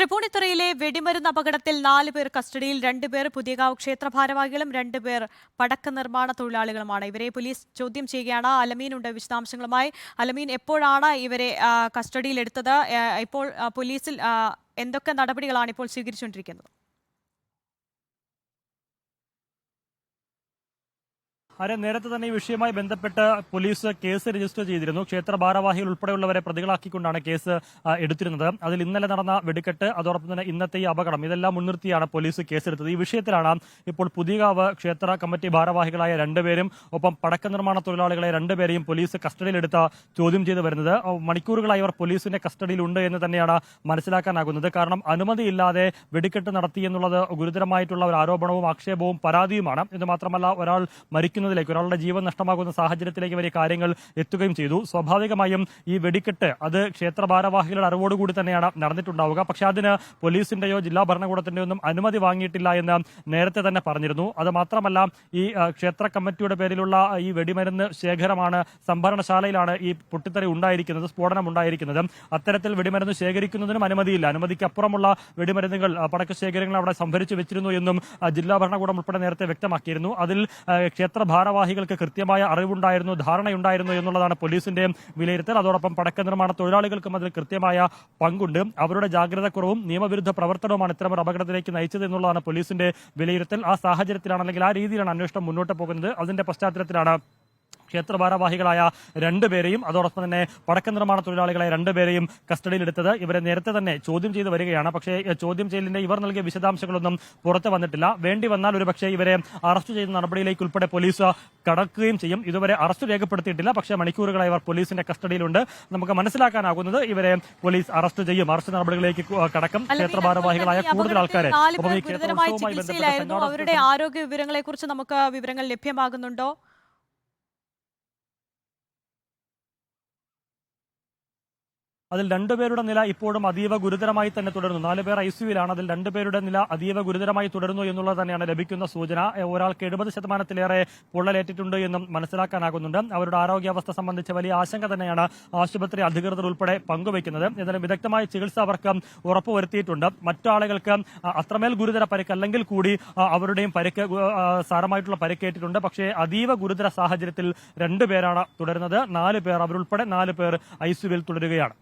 തൃപ്പൂണിത്തുറയിലെ വെടിമരുന്ന് അപകടത്തിൽ നാല് പേർ കസ്റ്റഡിയിൽ രണ്ടുപേർ പുതിയകാവ് ക്ഷേത്ര ഭാരവാഹികളും രണ്ടുപേർ പടക്ക നിർമ്മാണ തൊഴിലാളികളുമാണ്. ഇവരെ പോലീസ് ചോദ്യം ചെയ്യുകയാണ്. അലമീൻ ഉണ്ട് വിശദാംശങ്ങളുമായി. അലമീൻ എപ്പോഴാണ് ഇവരെ കസ്റ്റഡിയിലെടുത്തത്? ഇപ്പോൾ പോലീസിൽ എന്തൊക്കെ നടപടികളാണ് ഇപ്പോൾ സ്വീകരിച്ചുകൊണ്ടിരിക്കുന്നത്? ആരെ നേരത്തെ തന്നെ ഈ വിഷയവുമായി ബന്ധപ്പെട്ട് പോലീസ് കേസ് രജിസ്റ്റർ ചെയ്തിരുന്നു. ക്ഷേത്ര ഭാരവാഹികൾ ഉൾപ്പെടെയുള്ളവരെ പ്രതികളാക്കിക്കൊണ്ടാണ് കേസ് എടുത്തിരുന്നത്. അതിൽ ഇന്നലെ നടന്ന വെടിക്കെട്ട് അതോടൊപ്പം തന്നെ ഇന്നത്തെ ഈ അപകടം ഇതെല്ലാം മുൻനിർത്തിയാണ് പോലീസ് കേസെടുത്തത് ഈ വിഷയത്തിലാണ് ഇപ്പോൾ പുതിയകാവ് ക്ഷേത്ര കമ്മിറ്റി ഭാരവാഹികളായ രണ്ടുപേരും ഒപ്പം പടക്ക നിർമ്മാണ തൊഴിലാളികളെ രണ്ടുപേരെയും പോലീസ് കസ്റ്റഡിയിലെടുത്ത ചോദ്യം ചെയ്തു വരുന്നത്. മണിക്കൂറുകളായി അവർ പോലീസിന്റെ കസ്റ്റഡിയിലുണ്ട് എന്ന് തന്നെയാണ് മനസ്സിലാക്കാനാകുന്നത്. കാരണം അനുമതിയില്ലാതെ വെടിക്കെട്ട് നടത്തി എന്നുള്ളത് ഗുരുതരമായിട്ടുള്ള ഒരു ആരോപണവും ആക്ഷേപവും പരാതിയുമാണ്. ഇത് മാത്രമല്ല ഒരാൾ മരിക്കുന്നതിലേക്ക് ഒരാളുടെ ജീവൻ നഷ്ടമാകുന്ന സാഹചര്യത്തിലേക്ക് വരെ കാര്യങ്ങൾ എത്തുകയും ചെയ്തു. സ്വാഭാവികമായും ഈ വെടിക്കെട്ട് അത് ക്ഷേത്ര ഭാരവാഹികളുടെ അറിവോടുകൂടി തന്നെയാണ് നടന്നിട്ടുണ്ടാവുക. പക്ഷെ അതിന് പോലീസിന്റെയോ ജില്ലാ ഭരണകൂടത്തിന്റെയോ ഒന്നും അനുമതി വാങ്ങിയിട്ടില്ല എന്ന് നേരത്തെ തന്നെ പറഞ്ഞിരുന്നു. അത് മാത്രമല്ല ഈ ക്ഷേത്ര കമ്മിറ്റിയുടെ പേരിലുള്ള ഈ വെടിമരുന്ന് ശേഖരമാണ് സംഭരണശാലയിലാണ് ഈ പൊട്ടിത്തെറി ഉണ്ടായിരിക്കുന്നത് സ്ഫോടനം ഉണ്ടായിരിക്കുന്നത്. അത്തരത്തിൽ വെടിമരുന്ന് ശേഖരിക്കുന്നതിനും അനുമതിയില്ല. അനുമതിക്ക് അപ്പുറമുള്ള വെടിമരുന്നുകൾ പടക്ക ശേഖരങ്ങൾ അവിടെ സംഭരിച്ചു വെച്ചിരുന്നു എന്നും ജില്ലാ ഭരണകൂടം ഉൾപ്പെടെ നേരത്തെ വ്യക്തമാക്കിയിരുന്നു. അതിൽ ക്ഷേത്ര ഭാരവാഹികൾക്ക് കൃത്യമായ അറിവുണ്ടായിരുന്നു ധാരണയുണ്ടായിരുന്നു എന്നുള്ളതാണ് പോലീസിന്റെ വിലയിരുത്തൽ. അതോടൊപ്പം പടക്ക നിർമ്മാണ തൊഴിലാളികൾക്കും അതിൽ കൃത്യമായ പങ്കുണ്ട്. അവരുടെ ജാഗ്രതക്കുറവും നിയമവിരുദ്ധ പ്രവർത്തനവുമാണ് ഇത്തരം അപകടത്തിലേക്ക് നയിച്ചത് എന്നുള്ളതാണ് പോലീസിന്റെ വിലയിരുത്തൽ. ആ സാഹചര്യത്തിലാണ് അല്ലെങ്കിൽ ആ രീതിയിലാണ് അന്വേഷണം മുന്നോട്ട് പോകുന്നത്. അതിന്റെ പശ്ചാത്തലത്തിലാണ് ക്ഷേത്ര ഭാരവാഹികളായ രണ്ടുപേരെയും അതോടൊപ്പം തന്നെ പടക്ക നിർമ്മാണ തൊഴിലാളികളായ രണ്ടുപേരെയും കസ്റ്റഡിയിലെടുത്തത് ഇവരെ നേരത്തെ തന്നെ ചോദ്യം ചെയ്ത് വരികയാണ്. പക്ഷേ ചോദ്യം ചെയ്യലിന്റെ ഇവർ നൽകിയ വിശദാംശങ്ങളൊന്നും പുറത്തു വന്നിട്ടില്ല. വേണ്ടി വന്നാൽ ഒരുപക്ഷെ ഇവരെ അറസ്റ്റ് ചെയ്ത നടപടിയിലേക്ക് ഉൾപ്പെടെ പോലീസ് കടക്കുകയും ചെയ്യും. ഇതുവരെ അറസ്റ്റ് രേഖപ്പെടുത്തിയിട്ടില്ല. പക്ഷേ മണിക്കൂറുകളായി ഇവർ പോലീസിന്റെ കസ്റ്റഡിയിലുണ്ട്. നമുക്ക് മനസ്സിലാക്കാനാകുന്നത് ഇവരെ പോലീസ് അറസ്റ്റ് ചെയ്യും. അറസ്റ്റ് നടപടികളിലേക്ക് കടക്കും. ക്ഷേത്ര ഭാരവാഹികളായ കൂടുതൽ ആൾക്കാരെ. അവരുടെ ആരോഗ്യ വിവരങ്ങളെ കുറിച്ച് നമുക്ക് വിവരങ്ങൾ ലഭ്യമാകുന്നുണ്ടോ? അതിൽ രണ്ടുപേരുടെ നില ഇപ്പോഴും അതീവ ഗുരുതരമായി തന്നെ തുടരുന്നു. നാല് പേർ ഐ സിയുലാണ് അതിൽ രണ്ടുപേരുടെ നില അതീവ ഗുരുതരമായി തുടരുന്നു എന്നുള്ളത് തന്നെയാണ് ലഭിക്കുന്ന സൂചന. ഒരാൾക്ക് എഴുപത് ശതമാനത്തിലേറെ പൊള്ളലേറ്റിട്ടുണ്ട് എന്നും മനസ്സിലാക്കാനാകുന്നുണ്ട്. അവരുടെ ആരോഗ്യാവസ്ഥ സംബന്ധിച്ച് വലിയ ആശങ്ക തന്നെയാണ് ആശുപത്രി അധികൃതർ ഉൾപ്പെടെ പങ്കുവയ്ക്കുന്നത്. എന്നാലും വിദഗ്ധമായ ചികിത്സ അവർക്ക് ഉറപ്പുവരുത്തിയിട്ടുണ്ട്. മറ്റാളുകൾക്ക് അത്രമേൽ ഗുരുതര പരിക്ക് അല്ലെങ്കിൽ കൂടി അവരുടെയും പരിക്ക് സാരമായിട്ടുള്ള പരിക്കേറ്റിട്ടുണ്ട് പക്ഷേ അതീവ ഗുരുതര സാഹചര്യത്തിൽ രണ്ടുപേരാണ് തുടരുന്നത്. നാല് പേർ അവരുൾപ്പെടെ നാല് പേർ ഐ തുടരുകയാണ്.